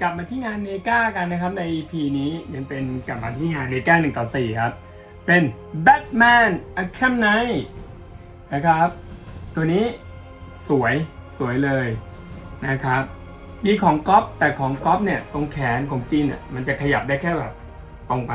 กลับมาที่งานเนกากันนะครับใน EP นี้ยังเป็นกลับมาที่งานเนกาหนึ่งต่อสี่ครับ เป็น Batman Arkham Knight นะครับ ตัวนี้สวยสวยเลยนะครับ มีของก๊อฟแต่ของก๊อฟเนี่ยตรงแขนของจีนเนี่ยมันจะขยับได้แค่แบบตรงไป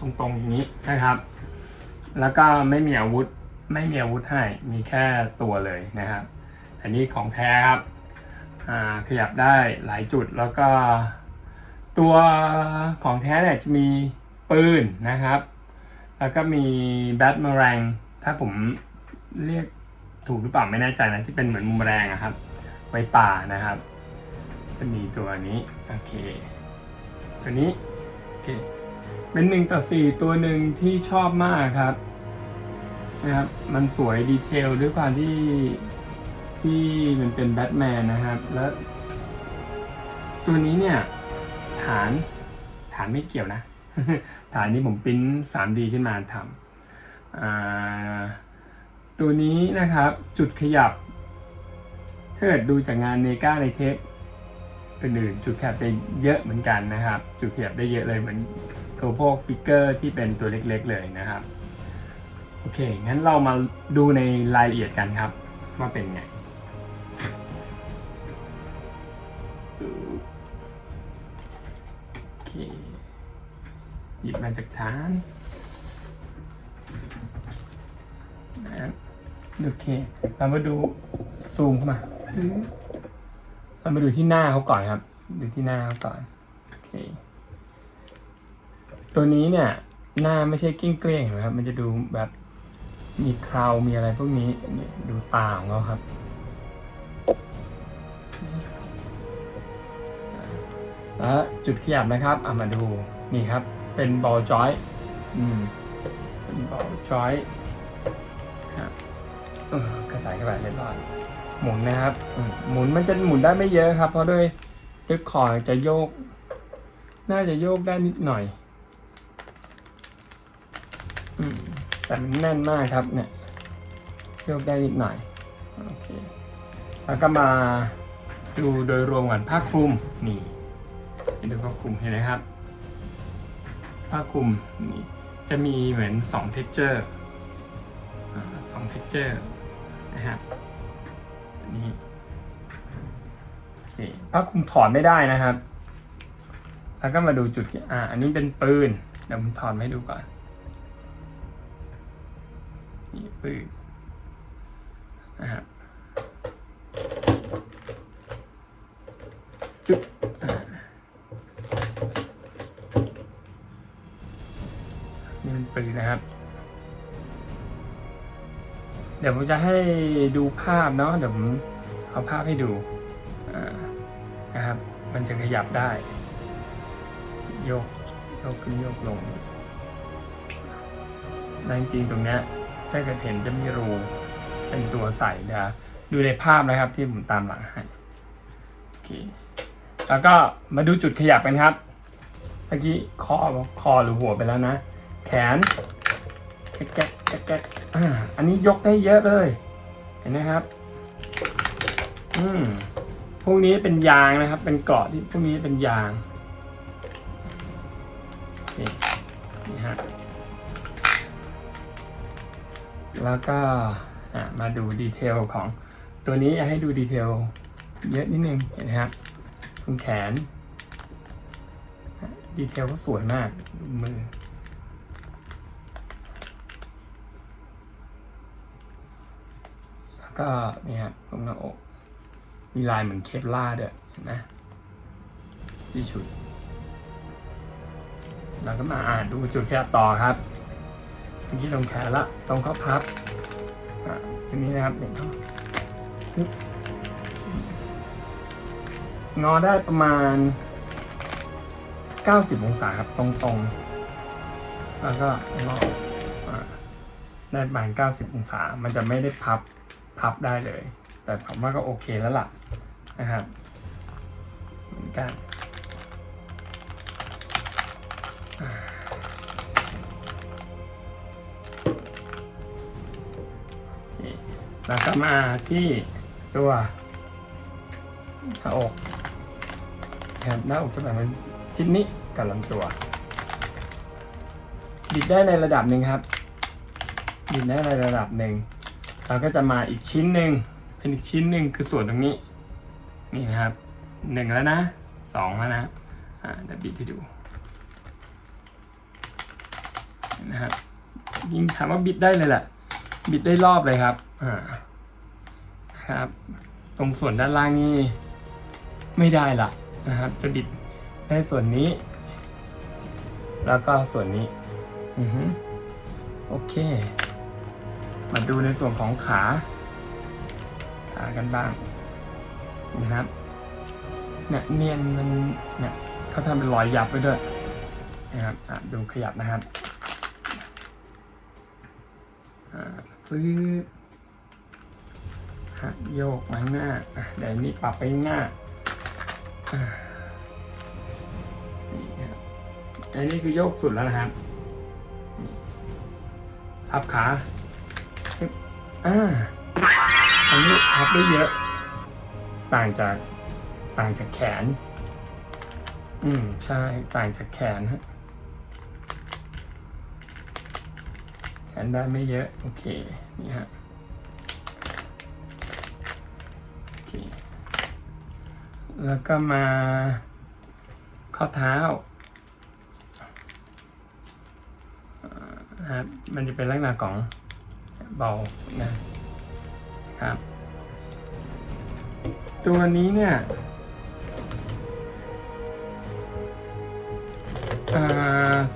ตรงๆอย่างนี้นะครับ แล้วก็ไม่มีอาวุธไม่มีอาวุธให้มีแค่ตัวเลยนะครับอันนี้ของแท้ครับ ขยับได้หลายจุดแล้วก็ ตัวของแท้เนี่ยจะมีปืนนะครับ แล้วก็มีแบทมาแรงถ้าผมเรียกถูกหรือเปล่าไม่แน่ใจนะที่เป็นเหมือนมุมแรงอะครับ ไว้ป่านะครับ จะมีตัวนี้โอเคตัวนี้โอเคเป็นหนึ่งต่อสี่ตัวหนึ่งที่ชอบมากครับนะครับมันสวยดีเทลด้วยความที่ ที่มันเป็นแบทแมนนะครับ แล้วตัวนี้เนี่ย ฐานฐานไม่เกี่ยวนะ ฐานนี้ผมปริ้น 3D ขึ้นมาทำตัวนี้นะครับจุดขยับถ้าเกิดดูจากงานเนกาในเทปอื่นๆจุดขยับได้เยอะเหมือนกันนะครับ จุดขยับได้เยอะเลยเหมือนตัวพวกฟิกเกอร์ที่เป็นตัวเล็กๆเลยนะครับ โอเค งั้นเรามาดูในรายละเอียดกันครับ ว่าเป็นไง เคหยิบมาจากฐานนะครับโอเค เรามาดูซูมเข้ามาเรามาดูที่หน้าเขาก่อนครับ ดูที่หน้าเขาก่อน โอเค ตัวนี้เนี่ย หน้าไม่ใช่กิ้งเกลี้ยงนะครับ มันจะดูแบบมีคราวมีอะไรพวกนี้นี่ดูตาของเขาครับ แล้วจุดขยับนะครับเอามาดูนี่ครับ เป็นบอลจอยอืมเป็นบอลจอยครับกระสายกระบาดเรียบร้อยหมุนนะครับหมุนมันจะหมุนได้ไม่เยอะครับ เพราะด้วยด้วยคอจะโยก น่าจะโยกได้นิดหน่อยอืมแต่มันแน่นมากครับ เนี่ยโยกได้นิดหน่อยโอเคแล้วก็มาดูโดยรวมกันผ้าคลุมนี่ ดูผ้าคลุมเห็นไหมครับผ้าคลุมนี่จะมีเหมือน2 texture อ่าสอง texture นะครับอันนี้โอเคผ้าคลุมถอดไม่ได้นะครับ แล้วก็มาดูจุดอ่าอันนี้เป็นปืนเดี๋ยวผมถอดมาให้ดูก่อนนี่ปืนนะครับ เดี๋ยวผมจะให้ดูภาพเนาะเดี๋ยวผมเอาภาพให้ดูนะครับ มันจะขยับได้ ยกยกขึ้นยกลงแล้วจริงตรงเนี้ยถ้าเกิดเห็นจะมีรูเป็นตัวใส่นะดูในภาพนะครับที่ผมตามหลังให้โอเคแล้วก็มาดูจุดขยับกันครับ เมื่อกี้คอคอหรือหัวไปแล้วนะ แขน แก๊กแก๊กแก๊กแก๊กอ่าอันนี้ยกได้เยอะเลย เห็นไหมครับ อืมพวกนี้เป็นยางนะครับ เป็นเกาะที่พวกนี้เป็นยางนี่นี่ฮะแล้วก็อะมาดูดีเทลของตัวนี้ให้ดูดีเทลเยอะนิดนึงเห็นไหมครับตรงแขน ดีเทลก็สวยมากมือ แล้ว ก็นี่ครับตรงหน้าอก มีลายเหมือนเคปล่าร์ด้วยเห็นไหมที่ชุด เราก็มาอ่านดูจุดแคบต่อครับเมื่อกี้ตรงแขนละ ตรงข้อพับอ่าทีนี้นะครับเห็นเขางอได้ประมาณ 90 องศาครับตรงๆ แล้วก็งอได้ประมาณ 90 องศา มันจะไม่ได้พับ พับได้เลย แต่ผมว่าก็โอเคแล้วล่ะนะครับเหมือนกันแล้วก็มาที่ตัวหน้าอกครับหน้าอกจะแบ่งเป็นชิ้นนี้กับลำตัว บิดได้ในระดับหนึ่งครับ บิดได้ในระดับหนึ่ง เราก็จะมาอีกชิ้นหนึ่งเป็นอีกชิ้นหนึ่งคือส่วนตรงนี้ นี่นะครับหนึ่งแล้วนะสองแล้วนะอ่าเดี๋ยวบิดให้ดูนะครับยิ่งถามว่าบิดได้เลยแหละบิดได้รอบเลยครับอ่าครับ ตรงส่วนด้านล่างนี่ไม่ได้ละนะครับ จะบิดได้ส่วนนี้ แล้วก็ส่วนนี้อือฮึโอเค มาดูในส่วนของขาขากันบ้างนะครับเนี่ยเนียนมันเนี่ยเขาทำเป็นรอยยับไว้ด้วยนะครับอะดูขยับนะครับอ่าปึ๊บหักโยกมาหน้าเดี๋ยวนี้ปรับไปหน้านี่ครับอันนี้คือโยกสุดแล้วนะครับพับขา อ่าอันนี้พับได้เยอะ ต่างจากต่างจากแขน อืมใช่ต่างจากแขนฮะแขนได้ไม่เยอะ โอเค นี่ฮะโอเคแล้วก็มาข้อเท้านะครับมันจะเป็นลักษณะของ เบานะครับ ตัวนี้เนี่ย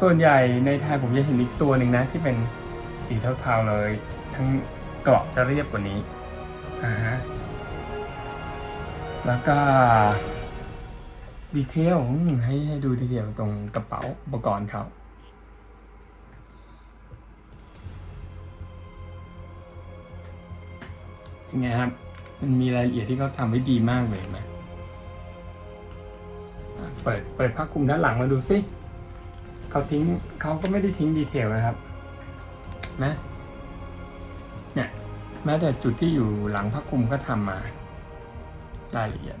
ส่วนใหญ่ในไทยผมจะเห็นอีกตัวหนึ่งนะที่เป็นสีเทาๆเลย ทั้งเกราะจะเรียบกว่านี้อ่าฮะแล้วก็ดีเทลให้ให้ดูดีเทลตรงกระเป๋าอุปกรณ์เขา ไงครับ มันมีรายละเอียดที่เขาทำไว้ดีมากเลยนะเปิดเปิดผ้าคลุมด้านหลังมาดูสิเขาทิ้งเขาก็ไม่ได้ทิ้งดีเทลนะครับนะเนี่ยแม้แต่จุดที่อยู่หลังผ้าคลุมก็ทำมารายละเอียด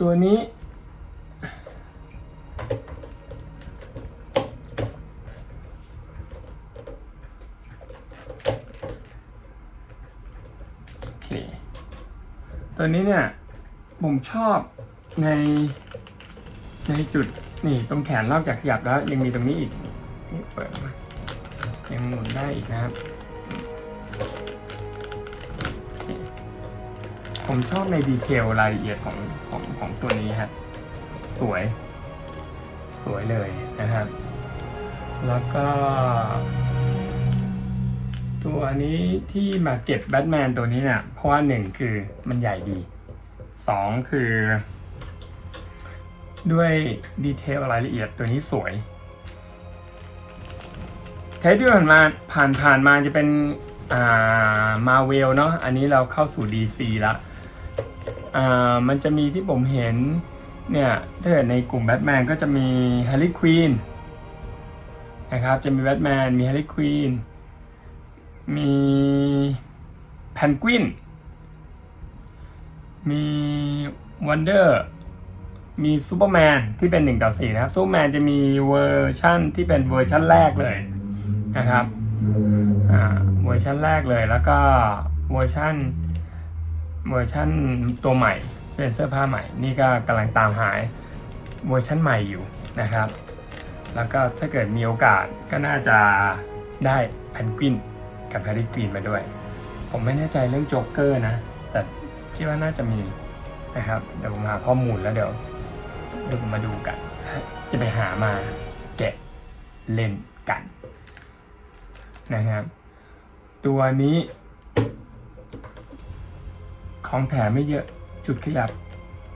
ตัวนี้ โอเค ตัวนี้เนี่ยผมชอบในในจุดนี่ตรงแขนนอกจากขยับแล้ว ยังมีตรงนี้อีกนี่เปิดมายังหมุนได้อีกนะครับ ผมชอบในดีเทลรายละเอียดของของของตัวนี้ครับสวย สวยเลยนะครับ แล้วก็ ตัวนี้ที่มาเก็บแบทแมนตัวนี้เนี่ยเพราะว่าหนึ่งคือมันใหญ่ดีสองคือ ด้วยดีเทลรายละเอียดตัวนี้สวยเทปที่ผ่านมาผ่านผ่านมาจะเป็นอ่ามาเวลเนาะอันนี้เราเข้าสู่ DC ละอ่ามันจะมีที่ผมเห็นเนี่ยถ้าเกิดในกลุ่มแบทแมนก็จะมีฮ a ร์ y ีควีนนะครับจะมีแบทแมนมีฮ a ร์ y ีควีน มีแพนกวิน มีวันเดอร์ มีซูเปอร์แมนที่เป็น1ต่อ4นะครับซูเปอร์แมนจะมีเวอร์ชั่นที่เป็นเวอร์ชั่นแรกเลยนะครับเวอร์ชั่นแรกเลยแล้วก็เวอร์ชั่นเวอร์ชั่นตัวใหม่เป็นเสื้อผ้าใหม่ นี่ก็กำลังตามหาเวอร์ชั่นใหม่อยู่นะครับ แล้วก็ถ้าเกิดมีโอกาสก็น่าจะได้แพนกวิน กับแฮร์รี่ควีนมาด้วย ผมไม่แน่ใจเรื่องโจ๊กเกอร์นะ แต่คิดว่าน่าจะมีนะครับ เดี๋ยวผมหาข้อมูลแล้วเดี๋ยวเดี๋ยวผมมาดูกัน จะไปหามาแกะเล่นกันนะครับ ตัวนี้ของแถมไม่เยอะจุดขยับ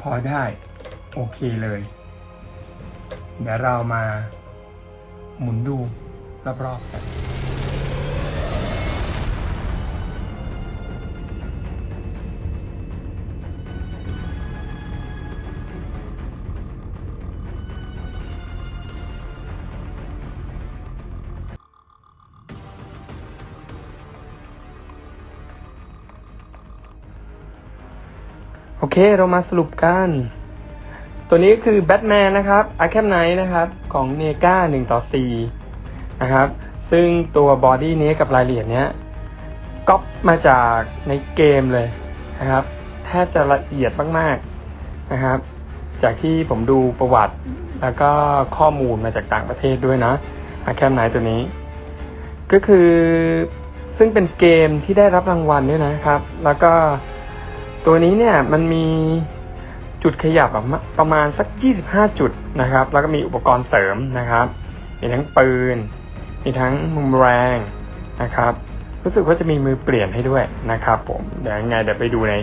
พอได้ โอเคเลย เดี๋ยวเรามาหมุนดูรอบๆกัน โอเคเรามาสรุปกัน ตัวนี้ก็คือแบทแมนนะครับอาร์แคมไนท์นะครับของเนกา1ต่อ4นะครับ ซึ่งตัวบอดี้นี้กับรายละเอียดเนี้ยก๊อปมาจากในเกมเลยนะครับแทบจะละเอียดมากๆนะครับ จากที่ผมดูประวัติแล้วก็ข้อมูลมาจากต่างประเทศด้วยนะอาแคมไนท์ตัวนี้ ก็คือซึ่งเป็นเกมที่ได้รับรางวัลด้วยนะครับ แล้วก็ ตัวนี้เนี่ยมันมีจุดขยับประมาณสัก 25 จุดนะครับ แล้วก็มีอุปกรณ์เสริมนะครับ มีทั้งปืน มีทั้งมุมแรงนะครับ รู้สึกว่าจะมีมือเปลี่ยนให้ด้วยนะครับผม เดี๋ยวยังไงเดี๋ยวไปดูใน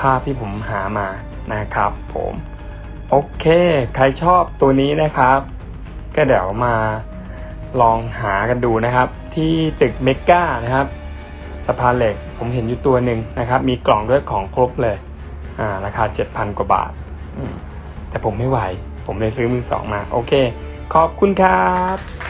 ภาพที่ผมหามานะครับผมโอเค ใครชอบตัวนี้นะครับ ก็เดี๋ยวมาลองหากันดูนะครับ ที่ตึกเมกานะครับ สะพานเหล็ก ผมเห็นอยู่ตัวหนึ่งนะครับ มีกล่องด้วยของครบเลย อ่า ราคาเจ็ดพันกว่าบาทแต่ผมไม่ไหว ผมเลยซื้อมือสองมา โอเค ขอบคุณครับ